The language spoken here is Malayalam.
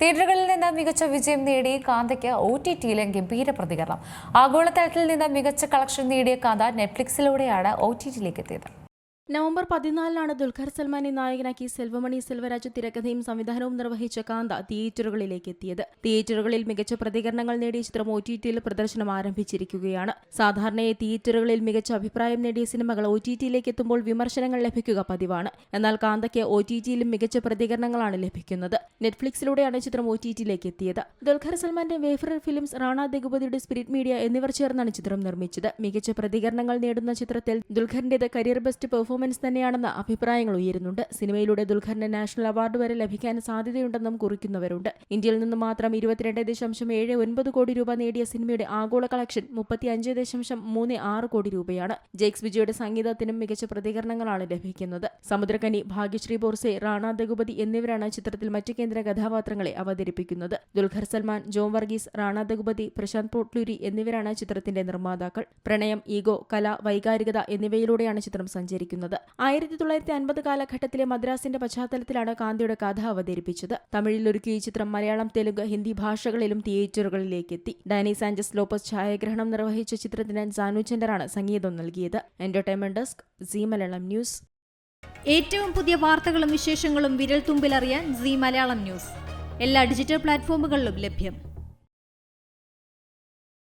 തിയേറ്ററുകളിൽ നിന്ന് മികച്ച വിജയം നേടിയ കാന്തയ്ക്ക് ഒ ടി ടിയിലും ഗംഭീര പ്രതികരണം ആഗോളതലത്തിൽ നിന്ന് മികച്ച കളക്ഷൻ നേടിയ കാന്ത നെറ്റ്ഫ്ലിക്സിലൂടെയാണ് ഒ ടി ടിയിലേക്ക് എത്തിയത്. നവംബർ പതിനാലിനാണ് ദുൽഖർ സൽമാനെ നായകനാക്കി സെൽവമണി സെൽവരാജ് തിരക്കഥയും സംവിധാനവും നിർവഹിച്ച കാന്ത തിയേറ്ററുകളിലേക്ക് എത്തിയത്. തിയേറ്ററുകളിൽ മികച്ച പ്രതികരണങ്ങൾ നേടിയ ചിത്രം ഒ ടി ടിയിൽ പ്രദർശനം ആരംഭിച്ചിരിക്കുകയാണ്. സാധാരണയായി തിയേറ്ററുകളിൽ മികച്ച അഭിപ്രായം നേടിയ സിനിമകൾ ഒ ടി ടിയിലേക്ക് എത്തുമ്പോൾ വിമർശനങ്ങൾ ലഭിക്കുക പതിവാണ്. എന്നാൽ കാന്തയ്ക്ക് ഒ ടി ടിയിലും മികച്ച പ്രതികരണങ്ങളാണ് ലഭിക്കുന്നത്. നെറ്റ്ഫ്ലിക്സിലൂടെയാണ് ചിത്രം ഒ ടി ടിയിലേക്ക് എത്തിയത്. ദുൽഖർ സൽമാന്റെ വേഫർ ഫിലിംസ് റാണാ ദഗുപതിയുടെ സ്പിരിറ്റ് മീഡിയ എന്നിവർ ചേർന്നാണ് ചിത്രം നിർമ്മിച്ചത്. മികച്ച പ്രതികരണങ്ങൾ നേടുന്ന ചിത്രത്തിൽ ദുൽഖറിന്റേത് കരിയർ ബെസ്റ്റ് പെർഫോമൻസ് തന്നെയാണെന്ന അഭിപ്രായങ്ങൾ ഉയരുന്നുണ്ട്. സിനിമയിലൂടെ ദുൽഖറിന് നാഷണൽ അവാർഡ് വരെ ലഭിക്കാൻ സാധ്യതയുണ്ടെന്നും കുറിക്കുന്നവരുണ്ട്. ഇന്ത്യയിൽ നിന്ന് മാത്രം ഇരുപത്തിരണ്ട് ദശാംശം ഏഴ് ഒൻപത് കോടി രൂപ നേടിയ സിനിമയുടെ ആഗോള കളക്ഷൻ മുപ്പത്തി അഞ്ച് ദശാംശം മൂന്ന് ആറ് കോടി രൂപയാണ്. ജെയ്ക്സ് വിജയുടെ സംഗീതത്തിനും മികച്ച പ്രതികരണങ്ങളാണ് ലഭിക്കുന്നത്. സമുദ്രകനി ഭാഗ്യശ്രീ ബോർസെ റാണ ദഗുപതി എന്നിവരാണ് ചിത്രത്തിൽ മറ്റു കേന്ദ്ര കഥാപാത്രങ്ങളെ അവതരിപ്പിക്കുന്നത്. ദുൽഖർ സൽമാൻ ജോൺ വർഗീസ് റാണ ദഗുപതി പ്രശാന്ത് പോട്ട്ലൂരി എന്നിവരാണ് ചിത്രത്തിന്റെ നിർമ്മാതാക്കൾ. പ്രണയം ഈഗോ കല വൈകാരികത എന്നിവയിലൂടെയാണ് ചിത്രം സഞ്ചരിക്കുന്നത്. ആയിരത്തി തൊള്ളായിരത്തി അൻപത് കാലഘട്ടത്തിലെ മദ്രാസിന്റെ പശ്ചാത്തലത്തിലാണ് കാന്തിയുടെ കഥ അവതരിപ്പിച്ചത്. തമിഴിൽ ഒരുക്കിയ ചിത്രം മലയാളം തെലുങ്ക് ഹിന്ദി ഭാഷകളിലും തിയേറ്ററുകളിലേക്ക് എത്തി ഡാനി സാഞ്ചസ് ലോപ്പസ് ഛായാഗ്രഹണം നിർവഹിച്ച ചിത്രത്തിന് ജാനു സംഗീതം നൽകിയത്. Entertainment desk Zee Malayalam news. ഏറ്റവും പുതിയ വാർത്തകളും വിശേഷങ്ങളും വിരൽ തുമ്പിലറിയാൻ സി മലയാളം ന്യൂസ്. എല്ലാ ഡിജിറ്റൽ പ്ലാറ്റ്ഫോമുകളിലും ലഭ്യം.